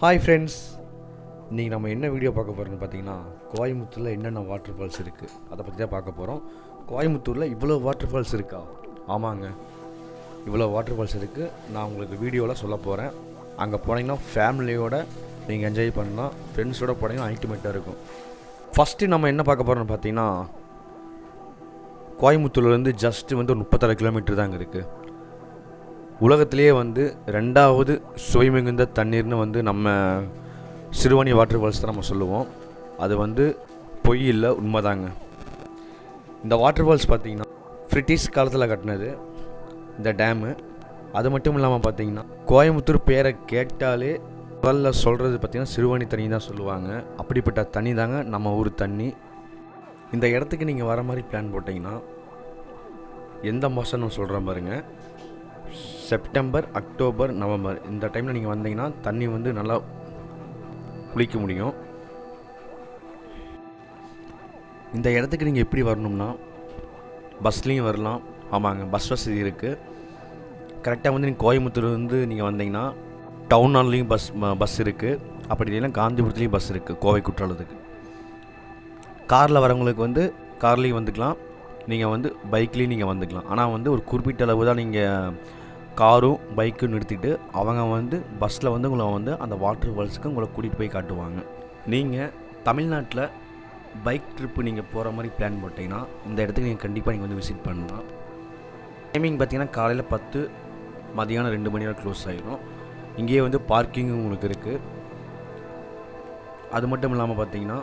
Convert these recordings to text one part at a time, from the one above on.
Hi friends இன்றைக்கி நம்ம என்ன வீடியோ பார்க்க போகிறோம்னு பார்த்தீங்கன்னா கோயம்புத்தூரில் என்னென்ன வாட்டர் ஃபால்ஸ் இருக்குது அதை பற்றி தான் பார்க்க போகிறோம் கோயம்புத்தூரில் இவ்வளோ வாட்டர் ஃபால்ஸ் இருக்கா? ஆமாங்க. இவ்வளோ வாட்டர் ஃபால்ஸ் இருக்குது நான் உங்களுக்கு வீடியோவில் சொல்ல போகிறேன் அங்கே போனீங்கன்னா ஃபேமிலியோட நீங்கள் என்ஜாய் பண்ணலாம். ஃப்ரெண்ட்ஸோட போனீங்கன்னா அல்டிமேட்டாக இருக்கும். ஃபஸ்ட்டு நம்ம என்ன பார்க்க போகிறோம்னு பார்த்தீங்கன்னா கோயம்புத்தூர்லேருந்து ஜஸ்ட்டு வந்து ஒரு முப்பத்தாறு கிலோமீட்டர் தாங்க இருக்குது உலகத்திலேயே வந்து ரெண்டாவது சுவை மிகுந்த தண்ணீர்னு வந்து நம்ம சிறுவாணி வாட்டர் ஃபால்ஸ் தான் நம்ம சொல்லுவோம். அது வந்து பொய் இல்லை உண்மைதாங்க. இந்த வாட்டர் ஃபால்ஸ் பார்த்தீங்கன்னா பிரிட்டிஷ் காலத்தில் கட்டினது இந்த டேமு. அது மட்டும் இல்லாமல் பார்த்தீங்கன்னா கோயம்புத்தூர் பேரை கேட்டாலே முதல்ல சொல்கிறது பார்த்தீங்கன்னா சிறுவாணி தண்ணி தான் சொல்லுவாங்க. அப்படிப்பட்ட தண்ணி தாங்க நம்ம ஊர் தண்ணி. இந்த இடத்துக்கு நீங்கள் வர மாதிரி பிளான் போட்டிங்கன்னா எந்த மாதம் நான் சொல்கிறேன் பாருங்கள் செப்டம்பர் அக்டோபர் நவம்பர். இந்த டைமில் நீங்கள் வந்தீங்கன்னா தண்ணி வந்து நல்லா குளிக்க முடியும். இந்த இடத்துக்கு நீங்கள் எப்படி வரணும்னா பஸ்லேயும் வரலாம். ஆமாங்க பஸ் வசதி இருக்குது கரெக்டாக வந்து நீங்கள் கோயம்புத்தூர் வந்து நீங்கள் வந்தீங்கன்னா டவுன் ஹால்லையும் பஸ் பஸ் இருக்குது அப்படி இல்லைன்னா காந்திபுரத்துலேயும் பஸ் இருக்குது கோவை குற்றாலத்துக்கு. காரில் வரவங்களுக்கு வந்து கார்லேயும் வந்துக்கலாம். நீங்கள் வந்து பைக்லேயும் நீங்கள் வந்துக்கலாம். ஆனால் வந்து ஒரு குறிப்பிட்ட அளவு தான் நீங்கள் காரும் பைக்கும் நிறுத்திட்டு அவங்க வந்து பஸ்ஸில் வந்து உங்களை வந்து அந்த வாட்டர் ஃபால்ஸுக்கு உங்களை கூட்டிகிட்டு போய் காட்டுவாங்க. நீங்கள் தமிழ்நாட்டில் பைக் ட்ரிப்பு நீங்கள் போகிற மாதிரி பிளான் போட்டிங்கன்னா இந்த இடத்துக்கு நீங்கள் கண்டிப்பாக நீங்கள் வந்து விசிட் பண்ணலாம். டைமிங் பார்த்தீங்கன்னா காலையில் பத்து மதியானம் ரெண்டு மணி வரை க்ளோஸ் ஆகிடும் இங்கேயே வந்து பார்க்கிங்கும் உங்களுக்கு இருக்குது அது மட்டும் இல்லாமல் பார்த்தீங்கன்னா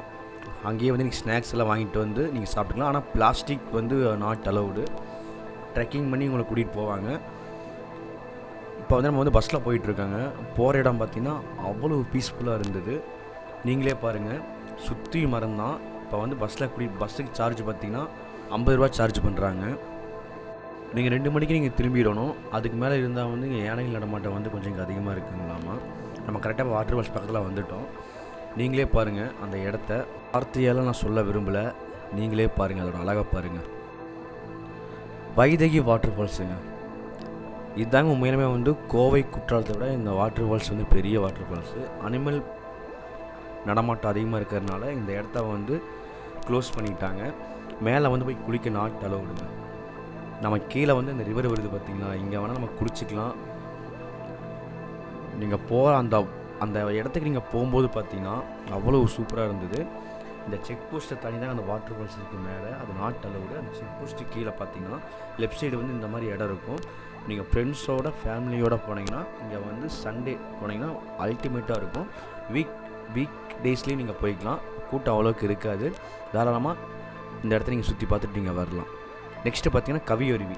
அங்கேயே வந்து நீங்கள் ஸ்நாக்ஸ் எல்லாம் வாங்கிட்டு வந்து நீங்கள் சாப்பிட்டுக்கலாம். ஆனால் பிளாஸ்டிக் வந்து நாட் அலவுடு ட்ரெக்கிங் பண்ணி உங்களை கூட்டிகிட்டு போவாங்க. இப்போ வந்து நம்ம வந்து பஸ்ஸில் போயிட்டுருக்காங்க. போகிற இடம் பார்த்தீங்கன்னா அவ்வளோ பீஸ்ஃபுல்லாக இருந்தது. நீங்களே பாருங்கள் சுற்றி மரம் தான். இப்போ வந்து பஸ்ஸில் குடி பஸ்ஸுக்கு சார்ஜ் பார்த்தீங்கன்னா ஐம்பது ரூபா சார்ஜ் பண்ணுறாங்க நீங்கள் ரெண்டு மணிக்கு நீங்கள் திரும்பிடணும். அதுக்கு மேலே இருந்தால் வந்து இங்கே யானைகள் நடமாட்டம் வந்து கொஞ்சம் இங்கே அதிகமாக இருக்குங்களாமா? நம்ம கரெக்டாக வாட்டர் ஃபால்ஸ் பக்கத்தில் வந்துட்டோம். நீங்களே பாருங்கள் அந்த இடத்த. வார்த்தையால் நான் சொல்ல விரும்பலை. நீங்களே பாருங்கள் அதோட அழகாக பாருங்கள் வைதகி வாட்டர் ஃபால்ஸுங்க இதுதாங்க உண்மையிலுமே வந்து கோவை குற்றாலத்தை விட இந்த வாட்டர் ஃபால்ஸ் வந்து பெரிய வாட்டர் ஃபால்ஸு அனிமல் நடமாட்டம் அதிகமாக இருக்கிறதுனால இந்த இடத்த வந்து க்ளோஸ் பண்ணிட்டாங்க. மேலே வந்து போய் குளிக்க நாட் அளவுடுங்க நம்ம கீழே வந்து இந்த ரிவர் வருது பார்த்தீங்களா இங்கே வேணால் நம்ம குளிச்சிக்கலாம். நீங்கள் போகிற அந்த அந்த இடத்துக்கு நீங்கள் போகும்போது பார்த்தீங்கன்னா அவ்வளோ சூப்பராக இருந்தது. இந்த செக் போஸ்ட்டை தாண்டி தான் அந்த வாட்டர் ஃபால்ஸ் இருக்குது மேலே. அது நாட் அளவுடு அந்த செக் போஸ்ட்டு கீழே பார்த்தீங்கன்னா லெஃப்ட் சைடு வந்து இந்த மாதிரி இடம் இருக்கும். நீங்கள் ஃப்ரெண்ட்ஸோட ஃபேமிலியோட போனீங்கன்னா இங்கே வந்து சண்டே போனீங்கன்னா அல்டிமேட்டாக இருக்கும். வீக் வீக் டேஸ்லேயும் நீங்கள் போய்க்கலாம். கூட்டம் அவ்வளோக்கு இருக்காது. தாராளமாக இந்த இடத்த நீங்கள் சுற்றி பார்த்துட்டு நீங்கள் வரலாம். நெக்ஸ்ட்டு பார்த்தீங்கன்னா கவியருவி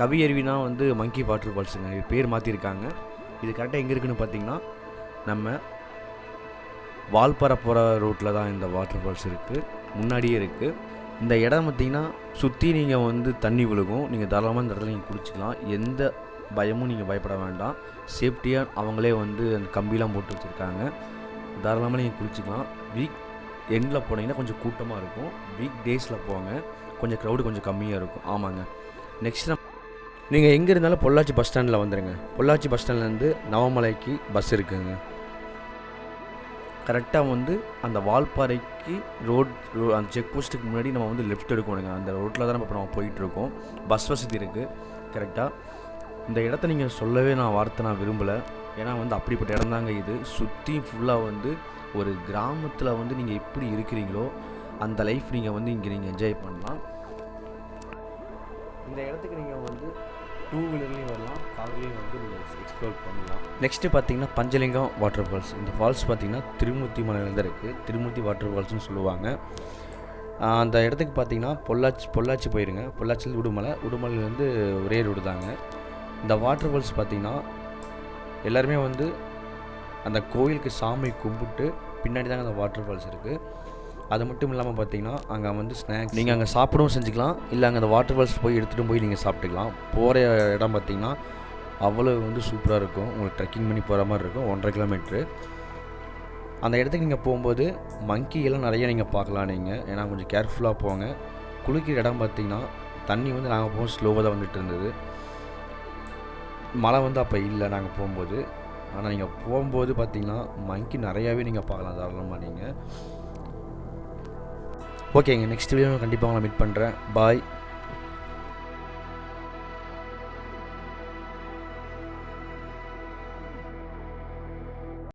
கவியருவினா வந்து மங்கி வாட்டர் ஃபால்ஸுங்க இது பேர் மாற்றிருக்காங்க இது கரெக்டாக எங்கே இருக்குன்னு பார்த்தீங்கன்னா நம்ம வால்பாறை போகிற ரோட்டில் தான் இந்த வாட்டர் ஃபால்ஸ் இருக்குது முன்னாடியே இருக்குது இந்த இடம் பார்த்திங்கன்னா சுற்றி நீங்கள் வந்து தண்ணி விழுகும். நீங்கள் தாராளமாக இந்த இடத்துல நீங்கள் குளிச்சிக்கலாம். எந்த பயமும் நீங்கள் பயப்பட வேண்டாம். சேஃப்டியாக அவங்களே வந்து அந்த கம்பிலாம் போட்டு வச்சுருக்காங்க. தாராளமாக நீங்கள் குளிச்சிக்கலாம். வீக் எண்டில் போனீங்கன்னா கொஞ்சம் கூட்டமாக இருக்கும். வீக் டேஸில் போங்க. கொஞ்சம் க்ரௌடு கொஞ்சம் கம்மியாக இருக்கும். ஆமாங்க. நெக்ஸ்ட் நம்ம நீங்கள் எங்கே இருந்தாலும் பொள்ளாச்சி பஸ் ஸ்டாண்டில் வந்துடுங்க பொள்ளாச்சி பஸ் ஸ்டாண்ட்லேருந்து நவமலைக்கு பஸ் இருக்குங்க. கரெக்டாக வந்து அந்த வால்பாறைக்கு ரோட் ரோ அந்த செக் போஸ்ட்டுக்கு முன்னாடி நம்ம வந்து லெஃப்ட் எடுக்கணுங்க. அந்த ரோட்டில் தான் நம்ம இப்போ நம்ம போயிட்டுருக்கோம். பஸ் வசதி இருக்குது கரெக்டாக இந்த இடத்த நீங்கள் சொல்லவே நான் வார்த்தை நான் விரும்பலை. ஏன்னா வந்து அப்படிப்பட்ட இடம் தாங்க இது. சுற்றி ஃபுல்லாக வந்து ஒரு கிராமத்தில் வந்து நீங்கள் எப்படி இருக்கிறீங்களோ அந்த லைஃப் நீங்கள் வந்து இங்கே நீங்கள் என்ஜாய் பண்ணலாம். இந்த இடத்துக்கு நீங்கள் வந்து டூ வீலர்லேயும் வரலாம் கார்லேயும் வந்து நீங்கள் எக்ஸ்ப்ளோர் பண்ணலாம். நெக்ஸ்ட்டு பார்த்தீங்கன்னா பஞ்சலிங்கம் வாட்டர் ஃபால்ஸ் இந்த ஃபால்ஸ் பார்த்தீங்கன்னா திருமூர்த்தி மலையிலேருந்து இருக்குது திருமூர்த்தி வாட்டர் ஃபால்ஸ்னு சொல்லுவாங்க. அந்த இடத்துக்கு பார்த்தீங்கன்னா பொள்ளாச்சி பொள்ளாச்சி போயிருங்க. பொள்ளாச்சியில் உடுமலை. உடுமலையிலேருந்து ஒரே ரோடு தாங்க. இந்த வாட்டர் ஃபால்ஸ் பார்த்தீங்கன்னா எல்லாருமே வந்து அந்த கோயிலுக்கு சாமி கும்பிட்டு பின்னாடி தாங்க அந்த வாட்டர் ஃபால்ஸ் இருக்குது அது மட்டும் இல்லாமல் பார்த்தீங்கன்னா அங்கே வந்து ஸ்நாக்ஸ் நீங்கள் அங்கே சாப்பிடவும் செஞ்சுக்கலாம். இல்லை அங்கே அந்த வாட்டர் ஃபால்ஸ் போய் எடுத்துகிட்டு போய் நீங்கள் சாப்பிட்டுக்கலாம். போகிற இடம் பார்த்தீங்கன்னா அவ்வளோ வந்து சூப்பராக இருக்கும். உங்களுக்கு ட்ரெக்கிங் பண்ணி போகிற மாதிரி இருக்கும். ஒன்றரை கிலோமீட்ரு அந்த இடத்துக்கு நீங்கள் போகும்போது மங்கியெல்லாம் நிறைய நீங்கள் பார்க்கலாம் நீங்கள் ஏன்னா கொஞ்சம் கேர்ஃபுல்லாக போங்க. குளிக்கிற இடம் பார்த்தீங்கன்னா தண்ணி வந்து நாங்கள் போகும் ஸ்லோவாக தான் வந்துட்டு இருந்தது. மழை வந்து அப்போ இல்லை நாங்கள் போகும்போது. ஆனால் நீங்கள் போகும்போது பார்த்தீங்கன்னா மங்கி நிறையாவே நீங்கள் பார்க்கலாம் தாராளமாக நீங்கள் ஓகேங்க நெக்ஸ்ட் வீடியோ கண்டிப்பாக உங்களை மீட் பண்ணுறேன் பாய்